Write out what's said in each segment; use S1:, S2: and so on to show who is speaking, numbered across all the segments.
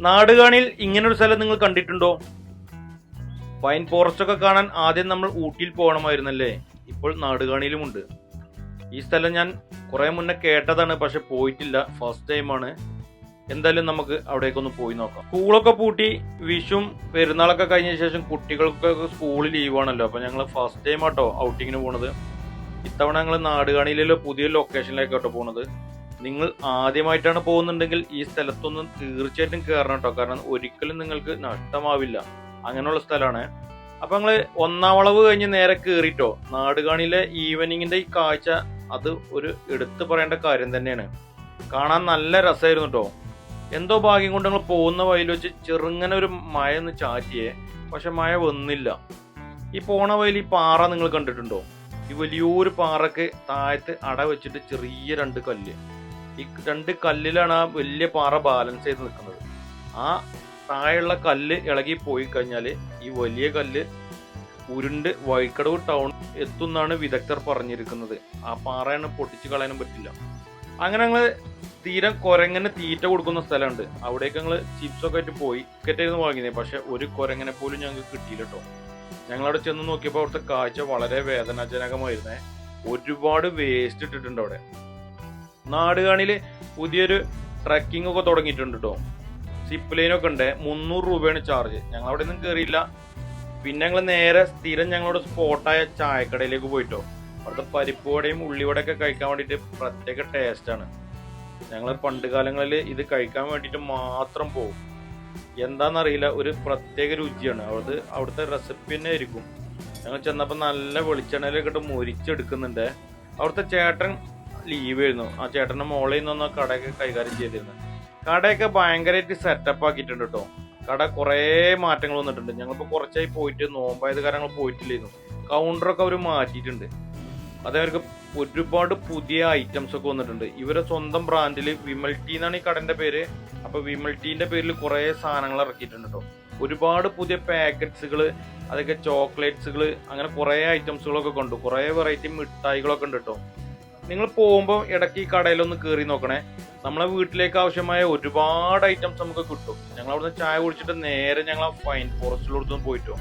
S1: നാടുകാണിയിൽ ഇങ്ങനൊരു സ്ഥലം നിങ്ങൾ കണ്ടിട്ടുണ്ടോ? പൈൻ ഫോറസ്റ്റ് ഒക്കെ കാണാൻ ആദ്യം നമ്മൾ ഊട്ടിയിൽ പോകണമായിരുന്നല്ലേ? ഇപ്പോൾ നാടുകാണിയിലുമുണ്ട്. ഈ സ്ഥലം ഞാൻ കുറെ മുന്നേ കേട്ടതാണ് പക്ഷെ പോയിട്ടില്ല. ഫസ്റ്റ് ടൈമാണ് എന്തായാലും നമുക്ക് അവിടേക്കൊന്ന് പോയി നോക്കാം. സ്കൂളൊക്കെ പൂട്ടി വിഷും പെരുന്നാളൊക്കെ കഴിഞ്ഞ ശേഷം കുട്ടികൾക്കൊക്കെ സ്കൂൾ ലീവാണല്ലോ അപ്പൊ ഞങ്ങൾ ഫസ്റ്റ് ടൈം ആട്ടോ ഔട്ടിങ്ങിന് പോണത്. ഇത്തവണ ഞങ്ങൾ നാടുകാണിയിലെ പുതിയ ലൊക്കേഷനിലേക്കാട്ടോ പോണത്. നിങ്ങൾ ആദ്യമായിട്ടാണ് പോകുന്നുണ്ടെങ്കിൽ ഈ സ്ഥലത്തൊന്നും തീർച്ചയായിട്ടും കയറണം കേട്ടോ കാരണം ഒരിക്കലും നിങ്ങൾക്ക് നഷ്ടമാവില്ല. അങ്ങനെയുള്ള സ്ഥലമാണ് അപ്പൊ ഞങ്ങൾ ഒന്നാം വളവ് കഴിഞ്ഞ് നേരെ കയറിട്ടോ നാടുകാണിയിലെ ഈവനിങ്ങിന്റെ ഈ കാഴ്ച അത് ഒരു എടുത്തു പറയേണ്ട കാര്യം തന്നെയാണ്. കാണാൻ നല്ല രസമായിരുന്നു കേട്ടോ എന്തോ ഭാഗ്യം കൊണ്ട് നിങ്ങൾ പോകുന്ന വഴിയിൽ വെച്ച് ചെറുങ്ങനെ ഒരു മഴ ഒന്ന് ചാറ്റിയേ. പക്ഷെ മഴ വന്നില്ല. ഈ പോണ വഴിയിൽ ഈ പാറ നിങ്ങൾ കണ്ടിട്ടുണ്ടോ? ഈ വലിയൊരു പാറക്ക് താഴത്ത് അട വെച്ചിട്ട് ചെറിയ രണ്ട് കല്ല്. ഈ രണ്ട് കല്ലിലാണ് ആ വലിയ പാറ ബാലൻസ് ചെയ്ത് നിൽക്കുന്നത്. ആ താഴെയുള്ള കല്ല് ഇളകി പോയി കഴിഞ്ഞാൽ ഈ വലിയ കല്ല് ഉരുണ്ട് വഴിക്കടവ് ടൗൺ എത്തുന്നാണ് വിദഗ്ധർ പറഞ്ഞിരിക്കുന്നത്. ആ പാറയാണ് പൊട്ടിച്ച് കളയാനും പറ്റില്ല. അങ്ങനെ ഞങ്ങൾ തീരം കുരങ്ങനെ തീറ്റ കൊടുക്കുന്ന സ്ഥലമുണ്ട്. അവിടേക്ക് ഞങ്ങൾ ചിപ്സൊക്കെ ആയിട്ട് പോയി ടിക്കറ്റായിരുന്നു വാങ്ങിയത്. പക്ഷെ ഒരു കുരങ്ങനെ പോലും ഞങ്ങൾക്ക് കിട്ടിയില്ല കേട്ടോ ഞങ്ങളവിടെ ചെന്ന് നോക്കിയപ്പോൾ അവിടുത്തെ കാഴ്ച വളരെ വേദനാജനകമായിരുന്നേ. ഒരുപാട് വേസ്റ്റ് ഇട്ടിട്ടുണ്ട് അവിടെ. നാടുകാണിൽ പുതിയൊരു ട്രക്കിംഗ് ഒക്കെ തുടങ്ങിയിട്ടുണ്ട് കേട്ടോ സിപ്പ് ലൈനൊക്കെ ഉണ്ട്. മുന്നൂറ് രൂപയാണ് ചാർജ് ഞങ്ങൾ അവിടെ നിന്നും കയറിയില്ല പിന്നെ ഞങ്ങൾ നേരെ സ്ഥിരം ഞങ്ങളുടെ സ്പോട്ടായ ചായക്കടയിലേക്ക് പോയിട്ടോ. അവിടുത്തെ ഉള്ളിവടയും ഉള്ളിവടയൊക്കെ കഴിക്കാൻ വേണ്ടിയിട്ട് പ്രത്യേക ടേസ്റ്റാണ് ഞങ്ങൾ പണ്ട് കാലങ്ങളിൽ ഇത് കഴിക്കാൻ വേണ്ടിയിട്ട് മാത്രം പോകും എന്താണെന്നറിയില്ല ഒരു പ്രത്യേക രുചിയാണ്. അവിടുത്തെ അവിടുത്തെ റെസിപ്പി തന്നെ ആയിരിക്കും. ഞങ്ങൾ ചെന്നപ്പോൾ നല്ല വെളിച്ചെണ്ണയിലൊക്കെ ഇട്ട് മുരിച്ചെടുക്കുന്നുണ്ട്. അവിടുത്തെ ചേട്ടൻ ലീവ് ആയിരുന്നു. ആ ചേട്ടന്റെ മോളിൽ നിന്നൊന്ന് കടയൊക്കെ കൈകാര്യം ചെയ്തിരുന്നത് കടയൊക്കെ ഭയങ്കരമായിട്ട് സെറ്റപ്പ് ആക്കിയിട്ടുണ്ട് കേട്ടോ കട കുറേ മാറ്റങ്ങൾ വന്നിട്ടുണ്ട്. ഞങ്ങളിപ്പോൾ കുറച്ചായി പോയിട്ട് നോമ്പായത് കാര്യങ്ങൾ പോയിട്ടില്ലായിരുന്നു. കൗണ്ടറൊക്കെ അവർ മാറ്റിയിട്ടുണ്ട്. അതേവർക്ക് ഒരുപാട് പുതിയ ഐറ്റംസ് ഒക്കെ വന്നിട്ടുണ്ട്. ഇവരെ സ്വന്തം ബ്രാൻഡിൽ വിമൽ ടീ എന്നാണ് ഈ കടന്റെ പേര്. അപ്പോൾ വിമൽ ടീന്റെ പേരിൽ കുറേ സാധനങ്ങൾ ഇറക്കിയിട്ടുണ്ട് കേട്ടോ ഒരുപാട് പുതിയ പാക്കറ്റ്സുകൾ അതൊക്കെ ചോക്ലേറ്റ്സുകൾ അങ്ങനെ കുറേ ഐറ്റംസുകളൊക്കെ കണ്ടു. കുറേ വെറൈറ്റി മിഠായികളൊക്കെ ഉണ്ട് കേട്ടോ നിങ്ങൾ പോകുമ്പോൾ ഇടയ്ക്ക് ഈ കടയിലൊന്ന് കയറി നോക്കണേ. നമ്മളെ വീട്ടിലേക്ക് ആവശ്യമായ ഒരുപാട് ഐറ്റംസ് നമുക്ക് കിട്ടും. ഞങ്ങൾ അവിടുന്ന് ചായ കുടിച്ചിട്ട് നേരെ ഞങ്ങൾ ആ ഫൈൻ ഫോറസ്റ്റിലോടത്തും പോയിട്ടോ.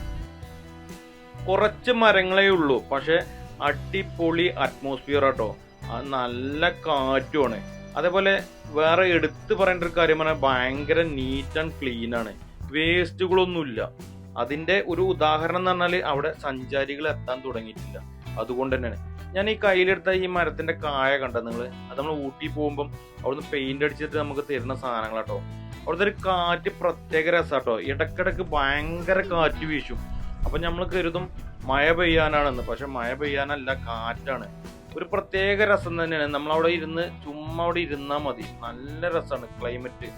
S1: കുറച്ച് മരങ്ങളേ ഉള്ളൂ പക്ഷെ അടിപൊളി അറ്റ്മോസ്ഫിയർ ആട്ടോ. നല്ല കാറ്റുമാണ്. അതേപോലെ വേറെ എടുത്തു പറയേണ്ട ഒരു കാര്യം പറഞ്ഞാൽ ഭയങ്കര നീറ്റ് ആൻഡ് ക്ലീൻ ആണ്. വേസ്റ്റുകളൊന്നുമില്ല അതിന്റെ ഒരു ഉദാഹരണം എന്ന് പറഞ്ഞാൽ അവിടെ സഞ്ചാരികൾ എത്താൻ തുടങ്ങിയിട്ടില്ല. അതുകൊണ്ട് തന്നെയാണ്. ഞാൻ ഈ കയ്യിലെടുത്ത ഈ മരത്തിന്റെ കായ കണ്ട നിങ്ങൾ അത് നമ്മൾ ഊട്ടി പോകുമ്പം അവിടുന്ന് പെയിന്റ് അടിച്ചിട്ട് നമുക്ക് തരുന്ന സാധനങ്ങളാട്ടോ. അവിടുത്തെ ഒരു കാറ്റ് പ്രത്യേക രസാട്ടോ. ഇടക്കിടക്ക് ഭയങ്കര കാറ്റ് വീശും. അപ്പൊ നമ്മൾ കരുതും മഴ പെയ്യാനാണെന്ന്. പക്ഷെ മഴ പെയ്യാനല്ല കാറ്റാണ്. ഒരു പ്രത്യേക രസം തന്നെയാണ്. നമ്മൾ അവിടെ ഇരുന്ന് ചുമ്മാ അവിടെ ഇരുന്നാൽ മതി. നല്ല രസമാണ് ക്ലൈമറ്റ്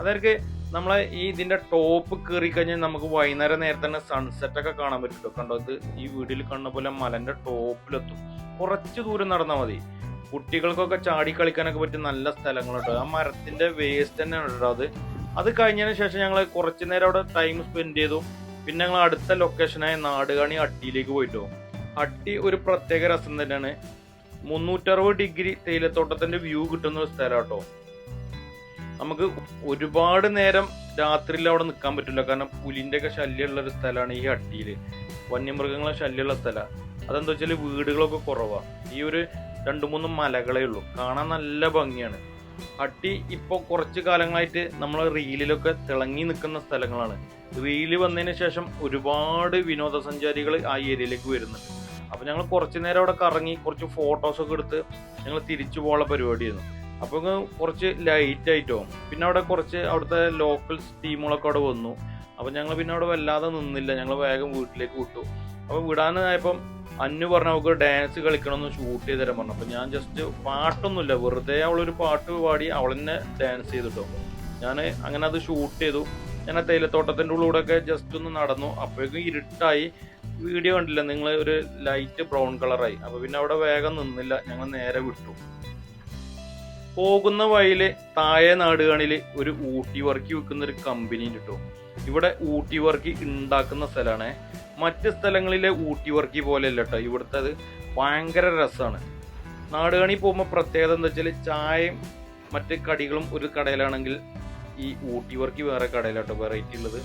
S1: അതായത് നമ്മളെ ഈ ഇതിന്റെ ടോപ്പ് കയറി കഴിഞ്ഞാൽ നമുക്ക് വൈകുന്നേരം നേരത്തെ തന്നെ സൺസെറ്റ് ഒക്കെ കാണാൻ പറ്റും. ട്ടോ. കണ്ടോ ഇത്? ഈ വീടിൽ കണ്ട പോലെ മലന്റെ ടോപ്പിലെത്തും കുറച്ച് ദൂരം നടന്നാൽ മതി. കുട്ടികൾക്കൊക്കെ ചാടി കളിക്കാനൊക്കെ പറ്റിയ നല്ല സ്ഥലങ്ങളുണ്ട്. ആ മരത്തിന്റെ വേസ്റ്റ് തന്നെ കേട്ടോ അത്. അത് കഴിഞ്ഞതിന് ശേഷം ഞങ്ങൾ കുറച്ച് നേരം അവിടെ ടൈം സ്പെൻഡ് ചെയ്തു. പിന്നെ ഞങ്ങൾ അടുത്ത ലൊക്കേഷനായ നാടുകാണി അട്ടിയിലേക്ക് പോയിട്ടു. അട്ടി ഒരു പ്രത്യേക രസം തന്നെയാണ്. മുന്നൂറ്ററുപത് ഡിഗ്രി തേയിലത്തോട്ടത്തിന്റെ വ്യൂ കിട്ടുന്ന ഒരു സ്ഥലം കേട്ടോ. നമുക്ക് ഒരുപാട് നേരം രാത്രിയിൽ അവിടെ നിൽക്കാൻ പറ്റില്ല. കാരണം പുലിന്റെ ഒക്കെ ശല്യമുള്ള ഒരു സ്ഥലമാണ് ഈ അട്ടിയിൽ വന്യമൃഗങ്ങളെ ശല്യമുള്ള സ്ഥലമാണ് അതെന്താ വെച്ചാൽ വീടുകളൊക്കെ കുറവാണ് ഈ ഒരു രണ്ട് മൂന്ന് മലകളേ ഉള്ളൂ. കാണാൻ നല്ല ഭംഗിയാണ്. അട്ടി ഇപ്പോൾ കുറച്ച് കാലങ്ങളായിട്ട് നമ്മൾ റീലിലൊക്കെ തിളങ്ങി നിൽക്കുന്ന സ്ഥലങ്ങളാണ്. റീൽ വന്നതിന് ശേഷം ഒരുപാട് വിനോദസഞ്ചാരികൾ ആ ഏരിയയിലേക്ക് വരുന്നുണ്ട്. അപ്പൊ ഞങ്ങൾ കുറച്ച് നേരം അവിടെ കറങ്ങി കുറച്ച് ഫോട്ടോസ് ഒക്കെ എടുത്ത് ഞങ്ങൾ തിരിച്ചു പോകാനുള്ള പരിപാടിയായിരുന്നു. അപ്പൊ ഇങ്ങ് കുറച്ച് ലൈറ്റ് ആയിട്ടോ പിന്നെ അവിടെ കുറച്ച് അവിടുത്തെ ലോക്കൽ ടീമുകളൊക്കെ അവിടെ വന്നു. അപ്പൊ ഞങ്ങൾ പിന്നെ അവിടെ വല്ലാതെ നിന്നില്ല. ഞങ്ങൾ വേഗം വീട്ടിലേക്ക് വിട്ടു. അപ്പൊ വിടാനായപ്പം അന്നു പറഞ്ഞ നമുക്ക് ഡാൻസ് കളിക്കണമെന്ന് ഷൂട്ട് ചെയ്ത് തരാൻ പറഞ്ഞു. അപ്പൊ ഞാൻ ജസ്റ്റ് പാട്ടൊന്നുമില്ല വെറുതെ അവളൊരു പാട്ട് പാടി അവൾ തന്നെ ഡാൻസ് ചെയ്തിട്ടോ. ഞാൻ അങ്ങനെ അത് ഷൂട്ട് ചെയ്തു. ഞാൻ ആ തേയിലത്തോട്ടത്തിന്റെ ഉള്ളിലൂടെ ഒക്കെ ജസ്റ്റ് ഒന്ന് നടന്നു. അപ്പോഴേക്കും ഇരുട്ടായി. വീഡിയോ കണ്ടില്ല നിങ്ങൾ ഒരു ലൈറ്റ് ബ്രൗൺ കളറായി അപ്പോൾ പിന്നെ അവിടെ വേഗം നിന്നില്ല ഞങ്ങൾ നേരെ വിട്ടു. പോകുന്ന വഴിയിൽ താഴെ നാടുകാണിൽ ഒരു ഊട്ടി വർക്കി വിൽക്കുന്ന ഒരു കമ്പനി കിട്ടും ഇവിടെ ഊട്ടി വർക്കി ഉണ്ടാക്കുന്ന സ്ഥലമാണ്. മറ്റ് സ്ഥലങ്ങളിലെ ഊട്ടി വർക്കി പോലെ അല്ല കേട്ടോ ഇവിടുത്തെ അത് ഭയങ്കര രസമാണ് നാടുകാണി പോകുമ്പോൾ പ്രത്യേകത എന്താ വെച്ചാൽ ചായയും മറ്റ് കടികളും ഒരു കടയിലാണെങ്കിൽ ഈ ഊട്ടി വർക്കി വേറെ കടയിലാട്ടോ വെറൈറ്റി ഉള്ളത്.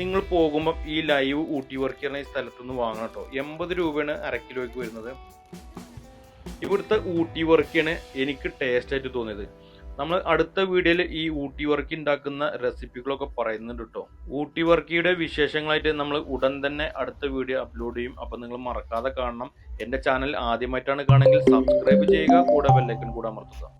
S1: നിങ്ങൾ പോകുമ്പോൾ ഈ ലൈവ് ഊട്ടി വർക്കി എന്ന ഈ സ്ഥലത്തുനിന്ന് വാങ്ങണം കേട്ടോ എൺപത് രൂപയാണ് അര കിലോയ്ക്ക് വരുന്നത്. ഇവിടുത്തെ ഊട്ടി വർക്കിയാണ് എനിക്ക് ടേസ്റ്റ് ആയിട്ട് തോന്നിയത്. നമ്മൾ അടുത്ത വീഡിയോയിൽ ഈ ഊട്ടി വർക്കി ഉണ്ടാക്കുന്ന റെസിപ്പികളൊക്കെ പറയുന്നുണ്ട് കേട്ടോ ഊട്ടി വർക്കിയുടെ വിശേഷങ്ങളായിട്ട് നമ്മൾ ഉടൻ തന്നെ അടുത്ത വീഡിയോ അപ്ലോഡ് ചെയ്യും. അപ്പം നിങ്ങൾ മറക്കാതെ കാണണം. എന്റെ ചാനൽ ആദ്യമായിട്ടാണ് കാണുമെങ്കിൽ സബ്സ്ക്രൈബ് ചെയ്യുക. കൂടെ ബെല്ലൈക്കൺ കൂടെ അമർത്തുക.